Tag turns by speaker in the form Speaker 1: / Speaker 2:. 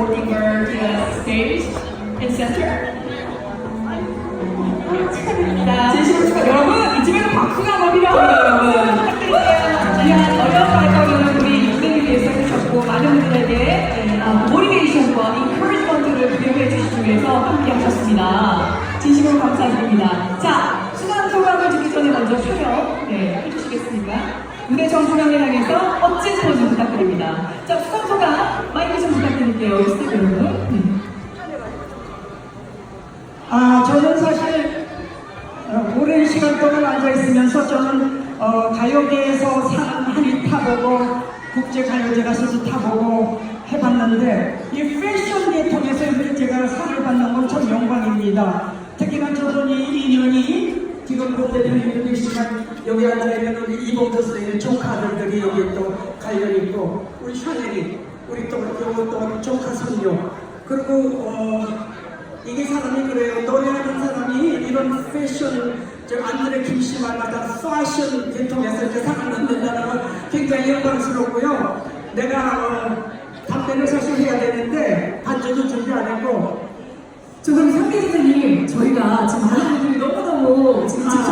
Speaker 1: working where he was staged in center. 네, 해주시겠습니까? 무대 정수명을 향해서 멋진 포즈 부탁드립니다. 자, 스태프 여러분. 음.
Speaker 2: 아, 저는 사실 어, 오랜 시간 동안 앉아 있으면서 저는 어, 가요계에서 상 한이 타보고 국제 가요제 가서도 타보고 해봤는데 이 패션 계통에서 이렇게 제가 상을 받는 건 참 영광입니다. 특히나 저는 이 인연이 지금 그 대표님도 계시지만 여기 앉아 있는 우리 이봉도 선생님 조카들이 여기 또 갈려 있고 우리 샤넬이 우리 또 요거 또 조카 손녀 그리고 어, 이게 사람이 그래요. 노래하는 사람이 이런 패션, 저 안드레 김씨 말마다 패션 계통에서 이렇게 상을 넣는다는 건 굉장히 영광스럽고요. 내가 어, 담배를 사실 해야 되는데 반주도 준비 안 했고
Speaker 1: 저 그럼 상대 선생님 저희가 지금 많은 분들이 너무너무 지금
Speaker 2: 아.